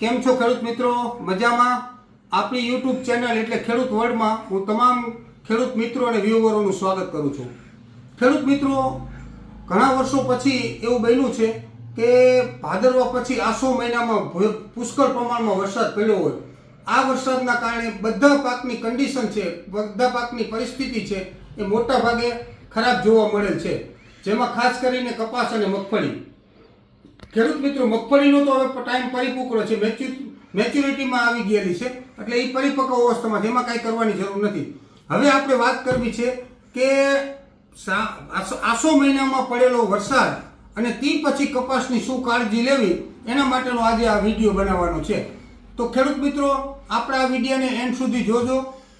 કેમ છો ખેડૂત મિત્રો? મજામાં? આપણી યુટ્યુબ ચેનલ એટલે ખેડૂત વર્લ્ડમાં હું તમામ ખેડૂત મિત્રો અને વ્યુવરોનું સ્વાગત કરું છું. ખેડૂત મિત્રો, ઘણા વર્ષો પછી એવું બન્યું છે કે ભાદરવા પછી આસો મહિનામાં પુષ્કળ પ્રમાણમાં વરસાદ પડ્યો હોય. આ વરસાદના કારણે બધા પાકની કન્ડિશન છે, બધા પાકની પરિસ્થિતિ છે એ મોટા ભાગે ખરાબ જોવા મળેલ છે. જેમાં ખાસ કરીને કપાસ અને મગફળી. ખેડૂત મિત્રો, મગફળીનો તો હવે ટાઈમ પરિપક્વ છે. મેચ્યુ મેચ્યુરિટીમાં આવી ગયેલી છે. એટલે એ પરિપક્વ અવસ્થામાં છે. એમાં કાંઈ કરવાની જરૂર નથી. હવે આપણે વાત કરવી છે કે આસો મહિનામાં પડેલો વરસાદ અને તે પછી કપાસની શું કાળજી લેવી, એના માટેનો આજે આ વીડિયો બનાવવાનો છે. તો ખેડૂત મિત્રો, આપણા આ વિડીયોને એન્ડ સુધી જોજો.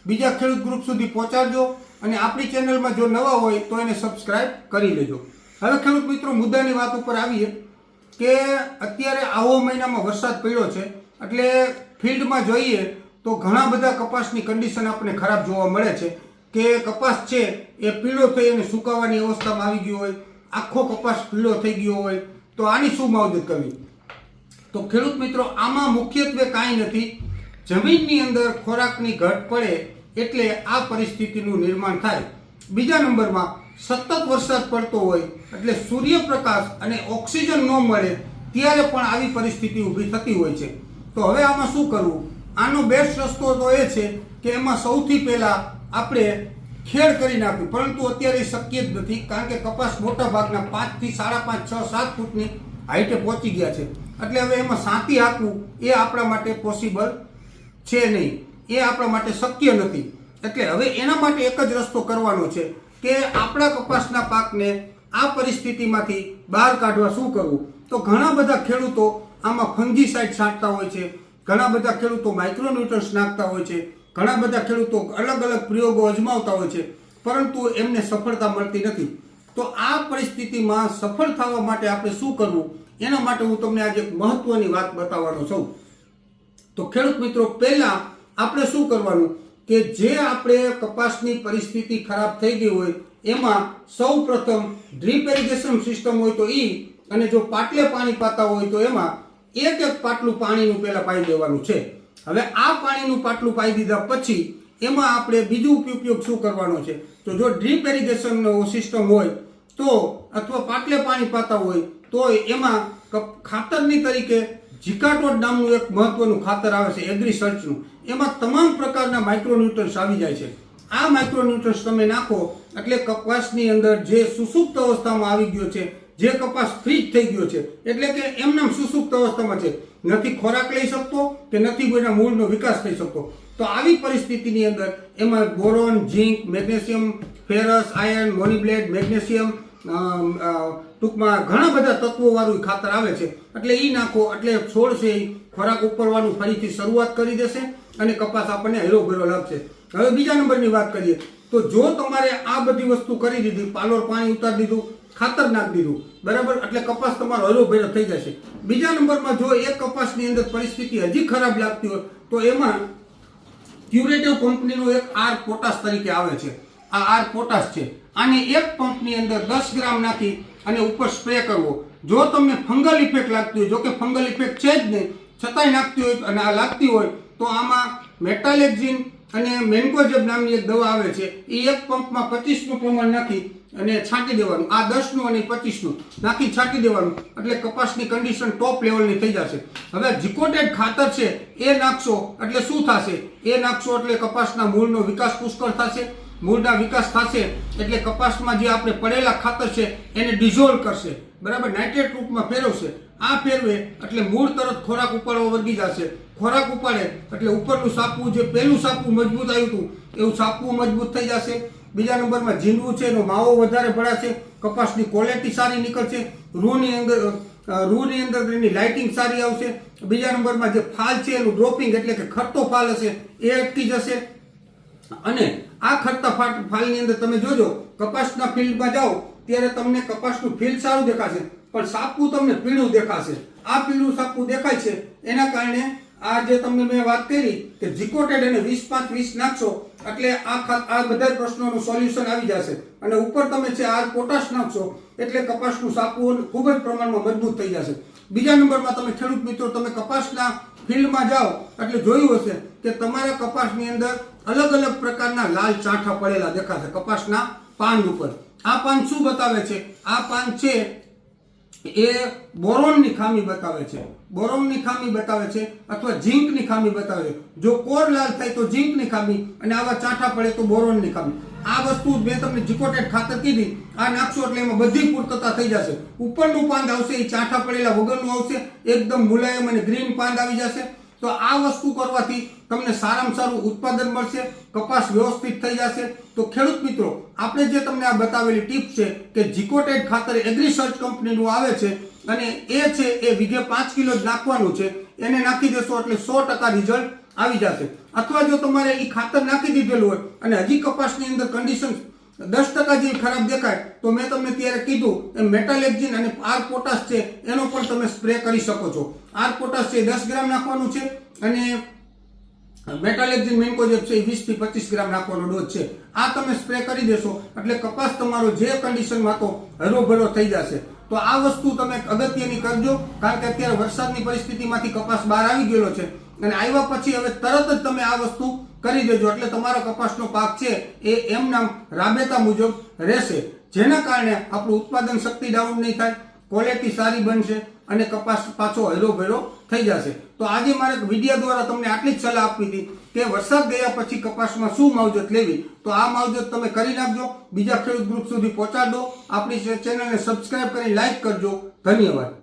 બીજા ખેડૂત ગ્રુપ સુધી પહોંચાડજો. અને આપણી ચેનલમાં જો નવા હોય તો એને સબસ્ક્રાઈબ કરી લેજો. હવે ખેડૂત મિત્રો, મુદ્દાની વાત ઉપર આવીએ. કે અત્યારે આવો મહિનામાં વરસાદ પડ્યો છે, એટલે ફિલ્ડમાં જોઈએ તો ઘણા બધા કપાસની કન્ડિશન આપણને ખરાબ જોવા મળે છે કે કપાસ છે એ પીળો થઈ અને સુકાવાની અવસ્થામાં આવી ગયો હોય, આખો કપાસ પીળો થઈ ગયો હોય, તો આની શું માવજત કરવી? તો ખેડૂત મિત્રો, આમાં મુખ્યત્વે કાંઈ નથી. જમીનની અંદર ખોરાકની ઘટ પડે એટલે આ પરિસ્થિતિનું નિર્માણ થાય. બીજા નંબરમાં સતત વરસાદ પડતો હોય એટલે સૂર્યપ્રકાશ અને ઓક્સિજન ન મળે ત્યારે પણ આવી પરિસ્થિતિ ઊભી થતી હોય છે. તો હવે આમાં શું કરવું? આનો બેસ્ટ રસ્તો તો એ છે કે એમાં સૌથી પહેલાં આપણે ખેડ કરી નાખ્યું પરંતુ અત્યારે શક્ય જ નથી, કારણ કે કપાસ મોટા ભાગના પાંચથી સાડા પાંચ, છ, સાત ફૂટની હાઈટે પહોંચી ગયા છે. એટલે હવે એમાં સાંતી હાંકવું એ આપણા માટે પોસિબલ છે નહીં. એ આપણા માટે શક્ય નથી. એટલે હવે એના માટે એક જ રસ્તો કરવાનો છે. કે આપણા કપાસના પાકને આ પરિસ્થિતિમાંથી બહાર કાઢવા શું કરવું? તો ઘણા બધા ખેડૂતો આમાં ફંગીસાઇડ છાંટતા હોય છે, ઘણા બધા ખેડૂતો માઇક્રોન્યુટ્રન્સ નાખતા હોય છે, ઘણા બધા ખેડૂતો અલગ અલગ પ્રયોગો અજમાવતા હોય છે, પરંતુ એમને સફળતા મળતી નથી. તો આ પરિસ્થિતિમાં સફળ થવા માટે આપણે શું કરવું? એના માટે હું તમને આજે એક મહત્વની વાત બતાવવાનો છું. તો ખેડૂત મિત્રો, પહેલા આપણે શું કરવાનું? કે જે આપણે કપાસની પરિસ્થિતિ ખરાબ થઈ ગઈ હોય, એમાં સૌ પ્રથમ ડ્રીપ એરિગેશન સિસ્ટમ હોય તો એ અને જો પાટલે પાણી પાતા હોય તો એમાં એક એક પાટલું પાણીનું પહેલાં પાઈ દેવાનું છે. હવે આ પાણીનું પાટલું પાઈ દીધા પછી એમાં આપણે બીજું ઉપયોગ શું કરવાનો છે? તો જો ડ્રીપ એરિગેશનનો સિસ્ટમ હોય તો અથવા પાટલે પાણી પાતા હોય તો એમાં ખાતરની તરીકે જીકાટોડ નામનું એક મહત્વનું ખાતર આવે છે એગ્રીસર્ચનું એમાં તમામ પ્રકારના માઇક્રોન્યુટ્રન્સ આવી જાય છે. આ માઇક્રોન્યુટ્રન્સ તમે નાખો એટલે કપાસની અંદર જે સુસુપ્ત અવસ્થામાં આવી ગયો છે, જે કપાસ ફ્રીજ થઈ ગયો છે, એટલે કે એમનામ સુસુપ્ત અવસ્થામાં છે. નથી ખોરાક લઈ શકતો કે નથી કોઈના મૂળનો વિકાસ થઈ શકતો. તો આવી પરિસ્થિતિની અંદર એમાં boron zinc magnesium ferrous iron મોનીબ્લેડ magnesium ટૂંકમાં ઘણા બધા તત્વોવાળું ખાતર આવે છે. એટલે એ નાખો, એટલે છોડ છે એ ખોરાક ઉપરવાનું ફરીથી શરૂઆત કરી દેશે અને કપાસ આપણને હેરો ભેરો લાગશે. હવે બીજા નંબરની વાત કરીએ. તો જો તમારે આ બધી વસ્તુ કરી દીધી, પાલોર પાણી ઉતારી દીધું, ખાતર નાખી દીધું, બરાબર? એટલે કપાસ તમારો હરો ભેરો થઈ જશે. બીજા નંબરમાં જો એક કપાસની અંદર પરિસ્થિતિ હજી ખરાબ લાગતી હોય, તો એમાં ક્યુરેટિવ કંપનીનું એક આર પોટાશ તરીકે આવે છે. આ આર પોટાશ છે. આને એક પંપની અંદર દસ ગ્રામ નાખી અને ઉપર સ્પ્રે કરવો. જો તમને ફંગલ ઇફેક્ટ લાગતી હોય, જો કે ફંગલ ઇફેક્ટ છે જ નહીં, છતાંય નાખતી હોય અને આ લાગતી હોય, તો આમાં મેટાલેક્ઝિન અને મેન્કોજેબ નામની એક દવા આવે છે. એ એક પંપમાં પચીસનું પ્રમાણ નાખી અને છાંટી દેવાનું. આ દસનું અને પચીસનું નાખી છાંટી દેવાનું. એટલે કપાસની કન્ડિશન ટોપ લેવલની થઈ જશે. હવે જીકોટેડ ખાતર છે, એ નાખશો એટલે શું થશે? એ નાખશો એટલે કપાસના મૂળનો વિકાસ પુષ્કળ થશે. મૂળના વિકાસ થશે એટલે કપાસમાં જે આપણે પડેલા ખાતર છે, એને ડિઝોલ્વ કરશે. બરાબર? નાઇટ્રેટ રૂપમાં ફેરવશે. આ ફેરવે એટલે મૂળ તરત ખોરાક ઉપાડવા વર્ગી જશે. ખોરાક ઉપાડે એટલે ઉપરનું સાપવું જે પહેલું સાપવું મજબૂત આવ્યું હતું, એવું સાપવું મજબૂત થઈ જશે. બીજા નંબરમાં ઝીંડવું છે, એનો માવો વધારે ભરાશે કપાસની ક્વોલિટી સારી નીકળશે, રૂની અંદર રૂની અંદર એની લાઇટિંગ સારી આવશે. બીજા નંબરમાં જે ફાલ છે, એનું ડ્રોપિંગ એટલે કે ખરતો ફાલ હશે, એ અટકી જશે. અને આ ફાટ ફાલની અંદર તમે જોજો, કપાસના ફિલ્ડમાં જાઓ, ત્યારે તમને કપાસનું ફિલ્ડ સારું દેખાશે, પણ સાપુ તમને પીળું દેખાશે. આ પીળું સાપુ દેખાય છે, એના કારણે આ જે તમને મેં વાત કરી કે જીકોટેડ અને વીસ પાંચ વીસ નાખશો, એટલે આ આ બધા પ્રશ્નોનું સોલ્યુશન આવી જશે. અને ઉપર તમે છે આ પોટાશ નાખશો, એટલે કપાસનું સાપુ ખૂબ જ પ્રમાણમાં મજબૂત થઈ જશે. બીજા નંબરમાં તમે ખેડૂત મિત્રો, તમે કપાસના ફિલ્ડમાં જાઓ એટલે જોયું હશે કે તમારા કપાસની અંદર અલગ અલગ પ્રકારના લાલ ચાંઠા પડેલા દેખાશે કપાસના પાન ઉપર. આ પાન શું બતાવે છે? આ પાન છે એ બોરોનની ખામી બતાવે છે. બોરોનની ખામી બતાવે છે અથવા ઝીંકની ખામી બતાવે છે. જો કોર લાલ થાય તો ઝીંકની ખામી અને આવા ચાંઠા પડે તો બોરોનની ખામી. આ વસ્તુ મેં તમને જીકોટેટ ખાતર કીધી. આ નાખશો એટલે એમાં બધી પૂર્તતા થઈ જશે. ઉપરનું પાંદ આવશે એ ચાંઠા પડેલા વગરનું આવશે. એકદમ મુલાયમ અને ગ્રીન પાંદ આવી જશે. તો આ વસ્તુ કરવાથી તમને સારામાં સારું ઉત્પાદન મળશે, કપાસ વ્યવસ્થિત થઈ જશે. તો ખેડૂત મિત્રો, આપણે જે તમને આ બતાવેલી ટીપ છે કે જીકોટેડ ખાતર એગ્રીસર્ચ કંપનીનું આવે છે અને એ છે એ વીઘે પાંચ કિલો જ નાખવાનું છે. એને નાખી દેશો એટલે સો ટકા રિઝલ્ટ આવી જશે. અથવા જો તમારે એ ખાતર નાખી દીધેલું હોય અને હજી કપાસની અંદર કન્ડિશન દસ ટકા જેવી ખરાબ દેખાય, તો મેં તમને ત્યારે કીધું એ મેટાલેક્ઝિન અને આર પોટાશ છે, એનો પણ તમે સ્પ્રે કરી શકો છો. આર પોટાશ છે દસ ગ્રામ નાખવાનું છે અને મેટાલેક્ઝિન મેન્કોજેબ છે એ વીસથી પચીસ ગ્રામ નાખવાનો ડોઝ છે. આ તમે સ્પ્રે કરી દેશો, એટલે કપાસ તમારો જે કન્ડિશનમાં તો હરોભરો થઈ જશે. તો આ વસ્તુ તમે અગત્યની કરજો, કારણ કે અત્યારે વરસાદની પરિસ્થિતિમાંથી કપાસ બહાર આવી ગયેલો છે. અને આવ્યા પછી હવે તરત જ તમે આ વસ્તુ કરી દેજો. એટલે તમારો કપાસનો પાક છે એ એમ નામ રાબેતા મુજબ રહેશે. જેના કારણે આપણું ઉત્પાદન શક્તિ ડાઉન નહીં થાય ક્વોલિટી સારી બનશે અને કપાસ પાછો હરોભરો થઈ જશે. તો આજે મારે વીડિયો દ્વારા તમને આટલી જ સલાહ આપી હતી કે વરસાદ ગયા પછી કપાસમાં શું માવજત લેવી. તો આ માવજત તમે કરી નાખજો. બીજા ખેડૂત ગ્રુપ સુધી પહોંચાડો. આપણી ચેનલને સબસ્ક્રાઇબ કરી લાઈક કરજો. ધન્યવાદ.